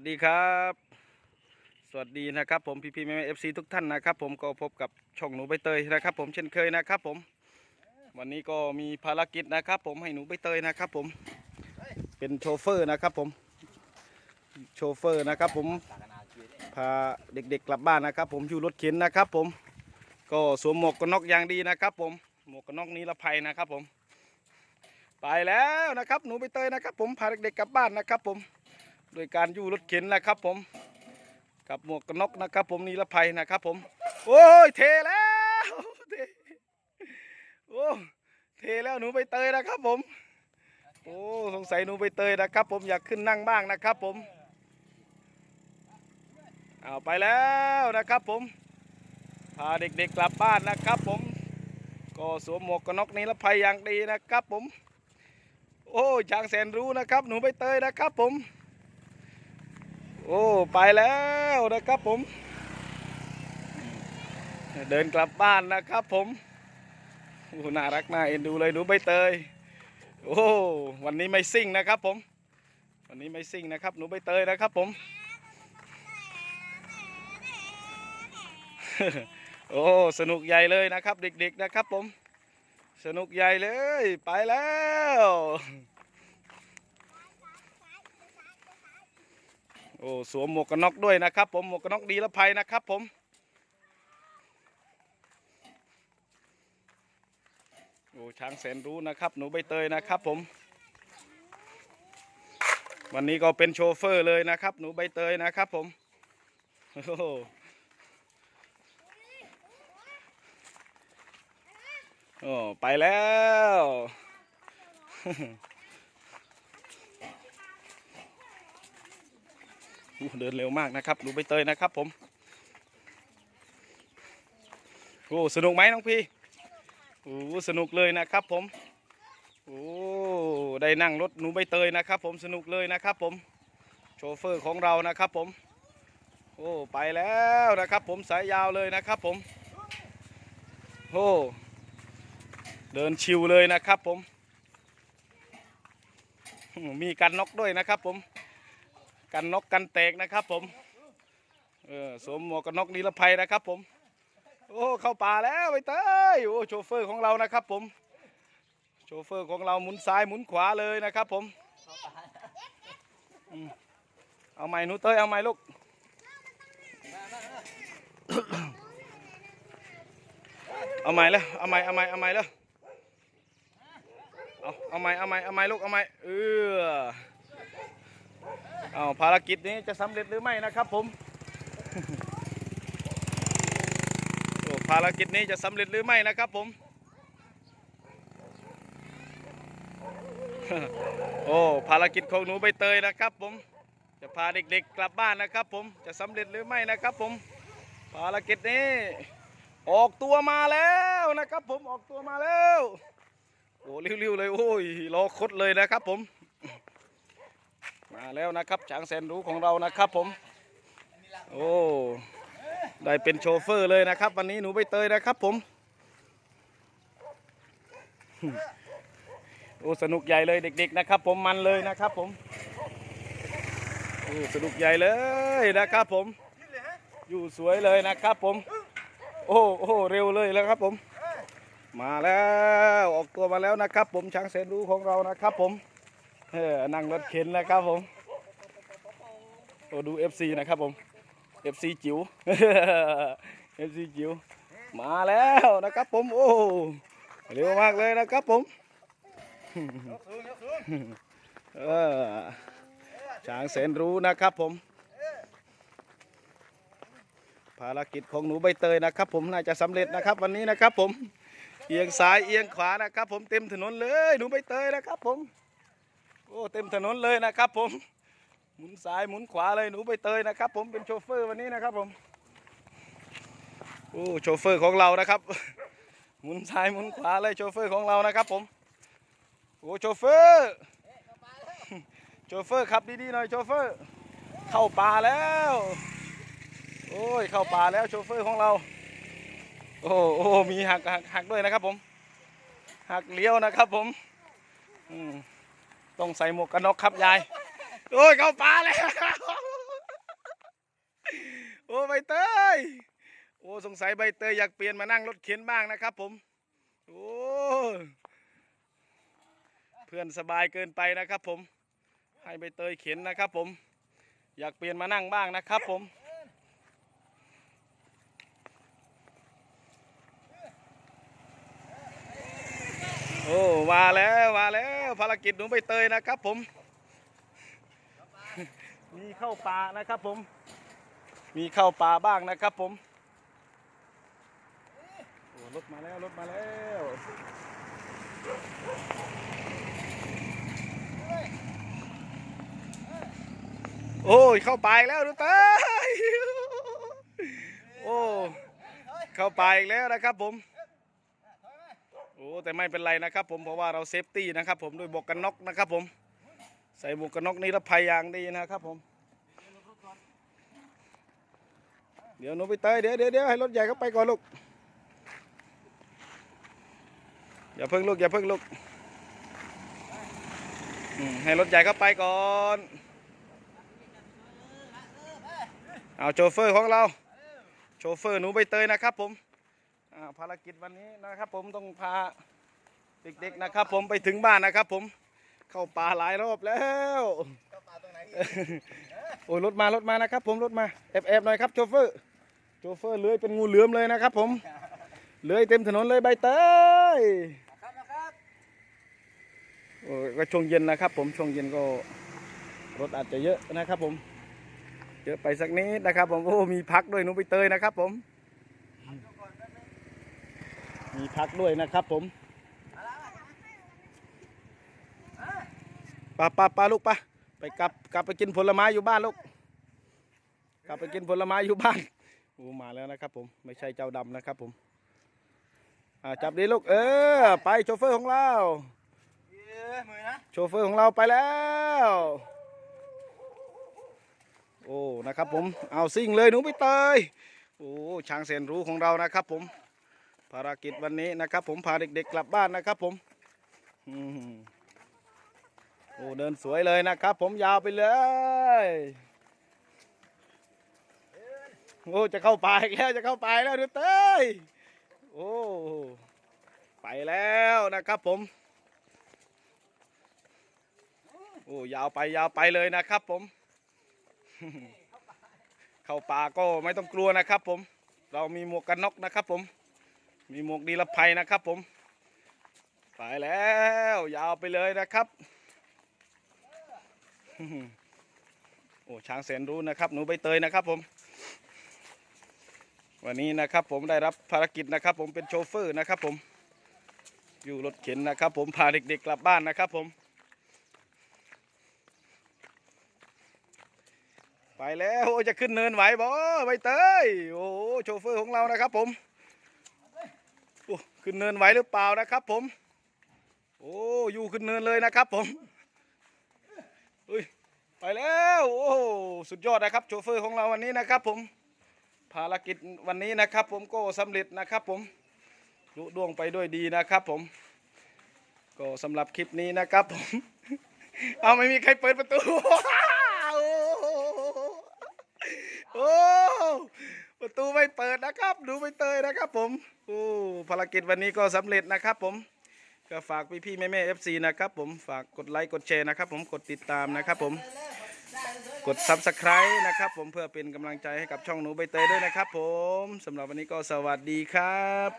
วัสดีครับ สวัสดีนะครับผมพี่พีแม่เอฟซีทุกท่านนะครับ ผมก็พบกับช่องหนูใบเตยนะครับ ผมเช่นเคยนะครับผม วันนี้ก็มีภารกิจนะครับ ผมให้หนูใบเตยนะครับ ผมเป็นโชเฟอร์นะครับ ผมโชเฟอร์นะครับ ผมพาเด็กๆกลับบ้านนะครับ ผมอยู่รถเข็นนะครับ ผมก็สวมหมวกกันน็อกอย่างดีนะครับ ผมหมวกกันน็อกนิรภัยนะครับ ผม ไปแล้วนะครับ หนูใบเตยนะครับ ผมพาเด็กๆกลับบ้านนะครับ ผม โดยการยู่รถเข็นนะครับผม กับหมวกกันน็อกนะครับ ผมนิรภัยนะครับผม โอ้ยเทแล้วเทโอ้เทแล้วหนูใบเตยนะครับผม โอ้สงสัยหนูใบเตยนะครับ ผมอยากขึ้นนั่งบ้างนะครับผมเอาไปแล้วนะครับผมพาเด็กๆกลับบ้านนะครับผม ก็สวมหมวกกันน็อกนิรภัยอย่างดีนะครับผม โอ้ช้างแสนรู้นะครับ หนูใบเตยนะครับผม โอ้ ไปแล้วนะครับผม เดินกลับบ้านนะครับผมโอ้น่ารักน่าเอ็นดูเลยหนูใบเตย โอ้ วันนี้ไม่ซิ่งนะครับผม วันนี้ไม่ซิ่งนะครับ หนูใบเตยนะครับผม โอ้ สนุกใหญ่เลยนะครับ เด็กๆนะครับผม สนุกใหญ่เลย ไปแล้ว โอ้สวมหมวกกันน็อกด้วยนะครับ ผมหมวกกันน็อกดีละภัยนะครับ ผมโอ้ช้างแสนรู้นะครับ หนูใบเตยนะครับ ผม วันนี้ก็เป็นโชเฟอร์เลยนะครับ หนูใบเตยนะครับ ผมโอ้โหโอ้ไปแล้ว เดินเร็วมากนะครับ ดูใบเตยนะครับผมโอ้สนุกไหมน้องพี่โอ้สนุกเลยนะครับผมโอ้ได้นั่งรถหนูใบเตยนะครับ ผมสนุกเลยนะครับผมโชเฟอร์ของเรานะครับผมโอ้ไปแล้วนะครับ ผมสายยาวเลยนะครับผมโอ้เดินชิวเลยนะครับผม มีการน็อกด้วยนะครับผม กันนกกันแตกนะครับผมเออสวมหมวกกันนกนิรภัยนะครับผม โอ้เข้าป่าแล้วไปเต้ยโอ้โชเฟอร์ของเรานะครับผม โชเฟอร์ของเราหมุนซ้ายหมุนขวาเลยนะครับผมเอาไม้นูเต้ยเอาไม้ลูกเอาไม้แล้วเอาไม้เอาไม้เอาไม้แล้วเอาเอาไม้เอาไม้เอาไม้ลูกเอาไม้เออ อ้าภารกิจนี้จะสำเร็จหรือไม่นะครับผมภารกิจนี้จะสำเร็จหรือไม่นะครับผม โอ้ภารกิจของหนูใบเตยนะครับผม จะพาเด็กๆกลับบ้านนะครับผม จะสำเร็จหรือไม่นะครับผม ภารกิจนี้ ออกตัวมาแล้วนะครับผม ออกตัวมาแล้ว โอ้เร็วๆเลยโอ้ยรอคดเลยนะครับผม แล้วนะครับช้างแสนรู้ของเรานะครับผม โอ้ได้เป็นโชเฟอร์เลยนะครับ วันนี้หนูใบเตยนะครับผม โอ้สนุกใหญ่เลยเด็ก ๆนะครับ ผมมันเลยนะครับผมโอ้สนุกใหญ่เลยนะครับผม อยู่สวยเลยนะครับผม โอ้โอ้เร็วเลยแล้วครับผม มาแล้วออกตัวมาแล้วนะครับ ผมช้างแสนรู้ของเรานะครับ ผมเออนั่งรถเข็นนะครับผม โอ้ดู FC นะครับผม FC จิ๋ว FC จิ๋วมาแล้วนะครับผมโอ้เร็วมากเลยนะครับผมเออช้างแสนรู้นะครับผม ภารกิจของหนูใบเตยนะครับผมน่าจะสำเร็จนะครับวันนี้นะครับผมเอียงซ้ายเอียงขวานะครับผมเต็มถนนเลยหนูใบเตยนะครับผมโอ้เต็มถนนเลยนะครับผม หมุนซ้ายหมุนขวาเลยหนูใบเตยนะครับ ผมเป็นโชเฟอร์วันนี้นะครับผมโอ้โชเฟอร์ของเรานะครับ หมุนซ้ายหมุนขวาเลยโชเฟอร์ของเรานะครับผมโอ้โชเฟอร์โชเฟอร์ขับดีๆหน่อยโชเฟอร์ เข้าป่าแล้วโอ้ยเข้าป่าแล้วโชเฟอร์ของเรา โอ้โอ้มีหักหักหักด้วยนะครับผมหักเลี้ยวนะครับผมอืมต้องใส่หมวกกันน็อกครับยาย โอ้ยเข้าป่าแล้วใบเตย โอ้สงสัยใบเตยอยากเปลี่ยนมานั่งรถเข็นบ้างนะครับผม โอ้เพื่อนสบายเกินไปนะครับผม ให้ใบเตยเข็นนะครับผม อยากเปลี่ยนมานั่งบ้างนะครับผมโอ้มาแล้วมาแล้วภารกิจหนูใบเตยนะครับผม มีเข้าป่านะครับผม มีเข้าป่าบ้างนะครับผมโอ้รถมาแล้วรถมาแล้วโอ้ยเข้าไปแล้วดูเตยโอ้เข้าไปอีกแล้วนะครับผมโอ้แต่ไม่เป็นไรนะครับผมเพราะว่าเราเซฟตี้นะครับผมด้วยหมวกกันน็อกนะครับผม ใส่หมวกกันน็อกนิรภัยอย่างดีนะครับผม เดี๋ยวหนูไปเตยเดี๋ยวเดี๋ยวเดี๋ยวให้รถใหญ่เข้าไปก่อนลูก อย่าเพิ่งลูกอย่าเพิ่งลูกให้รถใหญ่เข้าไปก่อน เอาโชเฟอร์ของเรา โชเฟอร์หนูไปเตยนะครับผมภารกิจวันนี้นะครับผมต้องพาเด็กๆนะครับผมไปถึงบ้านนะครับผม เข้าป่าหลายรอบแล้วโอ้ยรถมารถมานะครับ ผมรถมาแอบแอบหน่อยครับโชเฟอร์โชเฟอร์เลื้อยเป็นงูเหลือมเลยนะครับ ผมเลื้อยเต็มถนนเลยใบเตยครับนะครับโอ้ยก็ช่วงเย็นนะครับ ผมช่วงเย็นก็รถอาจจะเยอะนะครับผมเยอะไปสักนิดนะครับ ผมโอ้มีพักด้วยหนุ้ใบเตยนะครับ ผมมีพักด้วยนะครับผม ปาปาปาลูกปะไปกลับกลับไปกินผลไม้อยู่บ้านลูกกลับไปกินผลไม้อยู่บ้านโอ้มาแล้วนะครับผมไม่ใช่เจ้าดำนะครับผมอ่าจับดีลูกเออไปโชเฟอร์ของเราเย้มือนะโชเฟอร์ของเราไปแล้ว โอ้นะครับผมเอาซิ่งเลยหนูไปเตยโอ้ช้างแสนรู้ของเรานะครับผมภารกิจวันนี้นะครับผมพาเด็กๆกลับบ้านนะครับผมอืม โอ้เดินสวยเลยนะครับ ผมยาวไปเลย โอ้จะเข้าป่าอีกแล้วจะเข้าป่าแล้วดูเต้ยโอ้ไปแล้วนะครับผม โอ้ยาวไปยาวไปเลยนะครับผม เข้าป่าก็ไม่ต้องกลัวนะครับผม เรามีหมวกกันน็อกนะครับผม มีหมวกดีละภัยนะครับผม ไปแล้วยาวไปเลยนะครับ โอ้ช้างแสนรู้นะครับหนูใบเตยนะครับผม วันนี้นะครับผมได้รับภารกิจนะครับ ผมเป็นโชเฟอร์นะครับผมอยู่รถเข็นนะครับ ผมพาเด็กๆกลับบ้านนะครับผม ไปแล้วจะขึ้นเนินไหวบ่ใบเตยโอ้โชเฟอร์ของเรานะครับผมขึ้นเนินไหวหรือเปล่านะครับผม โอ้อยู่ขึ้นเนินเลยนะครับผม อุ้ยไปแล้วโอ้สุดยอดนะครับโชเฟอร์ของเราวันนี้นะครับผมภารกิจวันนี้นะครับ ผมก็สำเร็จนะครับผมลุล่วงไปด้วยดีนะครับผม ก็สำหรับคลิปนี้นะครับผมเอาไม่มีใครเปิดประตูโอ้ประตูไม่เปิดนะครับ ดูไม่เตยนะครับผมโอ้ภารกิจวันนี้ก็สำเร็จนะครับผม ก็ฝากพี่พี่แม่แม่เอฟซีนะครับผมฝากกดไลค์กดแชร์นะครับผมกดติดตามนะครับผมกดซับสไครต์นะครับผมเพื่อเป็นกำลังใจให้กับช่องหนูใบเตยด้วยนะครับผมสำหรับวันนี้ก็สวัสดีครับ